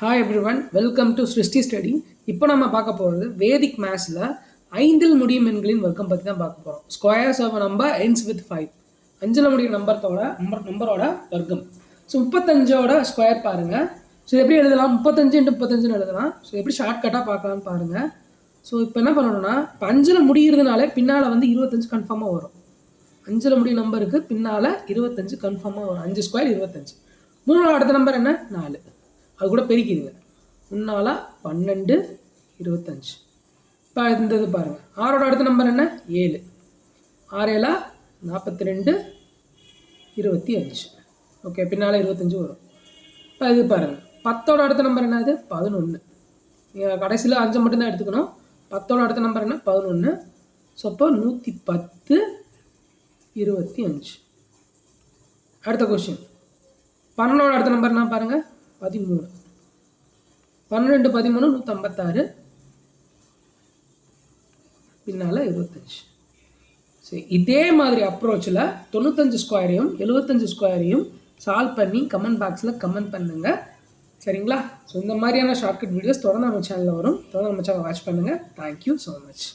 Hi everyone welcome to Srishti study இப்போ நம்ம பார்க்க போகிறது வேதிக் மேத்ஸில் ஐந்தில் முடியும் எண்களின் வர்க்கம் பற்றி தான் பார்க்க போகிறோம் squares of number ends with five அஞ்சில் முடியும் நம்பரத்தோட நம்பர் நம்பரோட வர்க்கம். ஸோ முப்பத்தஞ்சோட ஸ்கொயர் பாருங்கள் ஸோ எப்படி எழுதலாம்? முப்பத்தஞ்சு இன்ட்டு முப்பத்தஞ்சுன்னு எழுதலாம். ஸோ எப்படி ஷார்ட்கட்டாக பார்க்கலாம்னு பாருங்கள் ஸோ இப்போ என்ன பண்ணணும்னா இப்போ அஞ்சில் முடிகிறதுனால பின்னால் வந்து இருபத்தஞ்சு கன்ஃபார்மாக வரும். அஞ்சில் முடியும் நம்பருக்கு பின்னால் இருபத்தஞ்சு கன்ஃபார்மாக வரும். அஞ்சு ஸ்கொயர் இருபத்தஞ்சு. மூணாவது அடுத்த நம்பர் என்ன? நாலு. அது கூட பெருக்கிடுங்க. முன்னாலா பன்னெண்டு இருபத்தஞ்சு. இப்போ இந்த இது பாருங்கள் ஆறோட அடுத்த நம்பர் என்ன? ஏழு. ஆறேலா நாற்பத்தி ரெண்டு இருபத்தி அஞ்சு ஓகே பின்னால் இருபத்தஞ்சு வரும். இப்போ இது பாருங்கள் பத்தோட அடுத்த நம்பர் என்னது பதினொன்று நீங்கள் கடைசியில் அஞ்சை மட்டும்தான் எடுத்துக்கணும். பத்தோட அடுத்த நம்பர் என்ன? பதினொன்று ஸோ அப்போ நூற்றி பத்து இருபத்தி அஞ்சு அடுத்த கொஷின் பன்னெண்டோட அடுத்த நம்பர் என்ன பாருங்கள் பதிமூணு. பன்னெண்டு பதிமூணு நூற்றம்பத்தாறு பின்னால் இருபத்தஞ்சி. சரி இதே மாதிரி அப்ரோச்சில் தொண்ணூத்தஞ்சு ஸ்கொயரையும் எழுபத்தஞ்சு ஸ்கொயரையும் சால்வ் பண்ணி கமெண்ட் பாக்ஸில் கமெண்ட் பண்ணுங்கள் சரிங்களா? ஸோ இந்த மாதிரியான ஷார்ட்கட் வீடியோஸ் தொடர்ந்து நம்ம சேனலில் வரும். தொடர்ந்து நம்ம சேனல் வாட்ச் பண்ணுங்கள் தேங்க்யூ ஸோ மச்